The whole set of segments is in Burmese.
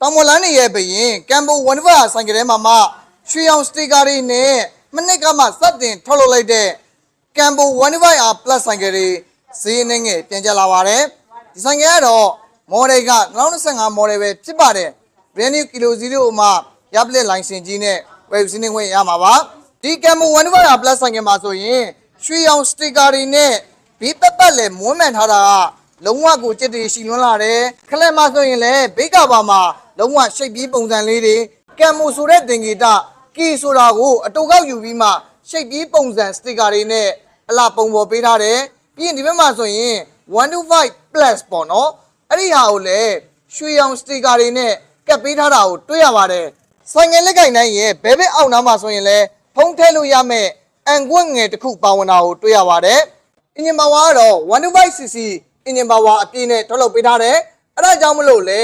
တောင်မလန်းနေရဲ့ဘရင်ကမ်ပိုဝန်ဝါဆိုင်ကလေးမှာမှရွှေအောင်စတီကာတွေနဲ့မနစ်ကမှစတင်ထုတ်လုပ်လိုက်တဲ့ကမ်ပိုဝန်ဝါအား plus ဆိုင်ကလေးဈေးနှင်းငယ်ပြန်ကျလာပါတယ်ဒီဆိုင်ကကတော့မော်ဒယ်က2025မော်ဒယ်ပဲဖြစ်ပါတယ် brand new kilo 0မှာရပလက်လိုင်စင်ကြီးနဲ့ web စင်းနေခွင့်ရမှာပါဒီကမ်ပိုဝန်ဝါ plus ဆိုင်ကမှာဆိုရင်ရွှေအောင်စတီကာတွေနဲ့ဘေးပတ်ပတ်လည်းမွမ်းမံထားတာက လုံးဝကိုကြက်တည်ရှိလွန်းလာတယ်ခလက်မဆိုရင်လည်းဘေးကပါမှာလုံးဝရှိတ်ပြီးပုံစံလေးတွေကမ်မိုဆိုတဲ့တင်ဂီတာကီဆိုတာကိုအတူကောက်ယူပြီးမှရှိတ်ပြီးပုံစံစတစ်ကာတွေနဲ့အလားပုံပေါ်ပေးထားတယ်ပြီးရင်ဒီဘက်မှာဆိုရင်125 plus ပေါ့နော်အဲ့ဒီဟာကိုလည်းရွှေရောင်စတစ်ကာတွေနဲ့ကပ်ပေးထားတာကိုတွေ့ရပါတယ်ဆိုင်ငယ်လက်ကင်တိုင်းရဲ့ဘဲဘဲအောက်နားမှာဆိုရင်လည်းဖုံးထဲလို့ရမယ့်အန်ကွက်ငယ်တစ်ခုပါဝင်တာကိုတွေ့ရပါတယ်အင်ဂျင်ပါဝါကတော့ 125cc အ င်ဂျင်ပါဝါအပြည့်နဲ့ထုတ်လုပ်ပေးထားတယ်။အဲဒါကြောင့်မလို့လေ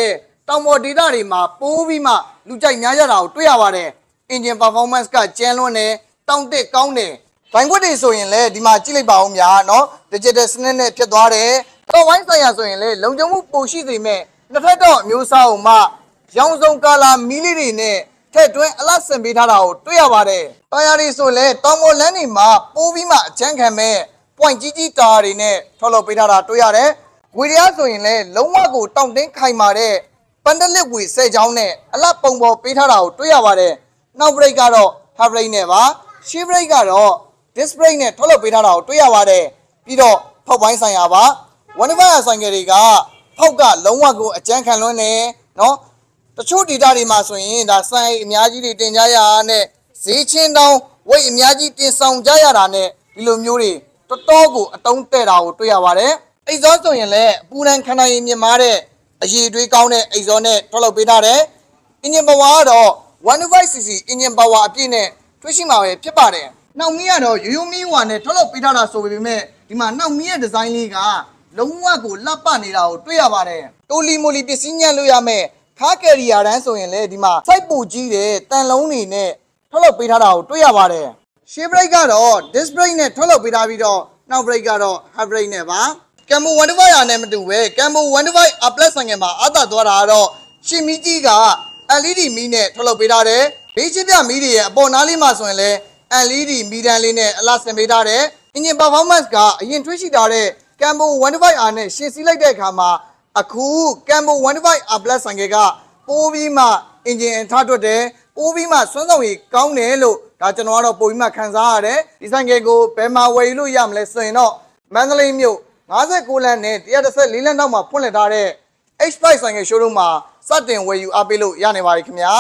တောင်ပေါ်ဒေတာတွေမှာပိုးပြီးမှလူကြိုက်များကြတာကိုတွေ့ရပါတယ်။ engine performance ကကျန်းလွန်းတယ်တောင့်တက်ကောင်းတယ်။ဘိုင်ခွက်တွေဆိုရင်လည်းဒီမှာကြည့်လိုက်ပါဦးများနော်။ digital စနစ်နဲ့ဖြစ်သွားတယ်။တော့ဝိုင်းဆိုင်ရာဆိုရင်လည်းလုံခြုံမှုပိုရှိစေမဲ့နှစ်ဖက်တော့အမျိုးအစားအောင်မှရောင်စုံကာလာမီလီတွေနဲ့ထက်တွင်းအလတ်ဆင်ပေးထားတာကိုတွေ့ရပါတယ်။တာယာတွေဆိုလည်းတောင်ပေါ်လမ်းတွေမှာပိုးပြီးမှအချမ်းခံမဲ့ point ကြီးကြီးတာတွေနဲ့ထုတ်လုပ်ပေးထားတာတွေ့ရတယ်။ဝီရီယာဆိုရင်လည်းလုံးဝကိုတောင့်တင်းခိုင်မာတဲ့ပန်ဒလစ်ဝီဆဲချောင်းနဲ့အလတ်ပုံပေါ်ပေးထားတာကိုတွေ့ရပါတယ်။နောက် break ကတော့ half break နဲ့ပါ။ shift break ကတော့ disc brake နဲ့ထုတ်လုပ်ပေးထားတာကိုတွေ့ရပါတယ်။ပြီးတော့ဖောက်ပိုင်းဆိုင်ရာပါ။ one five ဆိုင်ကတွေကဖောက်ကလုံးဝကိုအကျန်းခံလွန်းနေနော်။တချို့ဒေတာတွေမှာဆိုရင်ဒါဆိုင်အများကြီးတွေတင်ကြရတာနဲ့ဈေးချင်းတောင်းဝိတ်အများကြီးတင်ဆောင်ကြရတာနဲ့ဒီလိုမျိုးတွေ တော်တော်ကိုအတုံးတဲ့တာကိုတွေ့ရပါတယ်။အိတ်ဇောဆိုရင်လည်းအပူဒဏ်ခန္ဓာရည်မြင်မာတဲ့အရည်အသွေးကောင်းတဲ့အိတ်ဇောနဲ့ထုတ်လုပ်ပေးထားတယ်။ engine power ကတော့ 125cc engine power အပြည့်နဲ့တွေ့ရှိမှာပဲဖြစ်ပါတယ်။နောက်မီးကတော့ရိုးရိုးမီးဝါနဲ့ထုတ်လုပ်ပေးထားတာဆိုပေမဲ့ဒီမှာနောက်မီးရဲ့ဒီဇိုင်းလေးကလုံးဝကိုလှပနေတာကိုတွေ့ရပါတယ်။တိုလီမိုလီပစ္စည်းညံ့လို့ရမယ်ခါကယ်ရီယာတန်းဆိုရင်လည်းဒီမှာစိုက်ပူကြီးတဲ့တန်လုံးတွေနဲ့ထုတ်လုပ်ပေးထားတာကိုတွေ့ရပါတယ်။ share brake ကတော့ disc brake နဲ့ထုတ်လုပ်ပေးထားပြီးတော့နောက် brake ကတော့ half brake နဲ့ပါ။ Cambo 125ရာနဲ့မတူပဲ Cambo 125 A+ ဆိုင်ငယ်မှာအသာသွားတာကတော့ရှင်းမီကြီးက LED မီးနဲ့ထုတ်လုပ်ပေးထားတယ်။ဘေးချင်းပြမီးတွေရဲ့အပေါ်နားလေးမှာဆိုရင်လည်း LED မီးတန်းလေးနဲ့အလားဆင်ပေးထားတယ်။ engine performance ကအရင်ထွေးရှိထားတဲ့ Cambo 125R နဲ့ရှင်းစည်းလိုက်တဲ့အခါမှာအခု Cambo 125R+ ဆိုင်ကယ်ကပိုးပြီးမှ engine အထားတွက်တယ် ပိုးပြီးမှစွမ်းဆောင်ရည်ကောင်းတယ်လို့ဒါကျွန်တော်ကတော့ပိုပြီးမှခံစားရတယ်ဒီဆိုင်ကယ်ကိုဘယ်မှာဝယ်ယူလို့ရမလဲဆိုရင်တော့မန္တလေးမြို့59လမ်းနဲ့114လမ်းနောက်မှာဖွင့်လှစ်ထားတဲ့ H5 ဆိုင်ကယ် showroom မှာစတင်ဝယ်ယူအားပေးလို့ရနေပါပြီခင်ဗျာ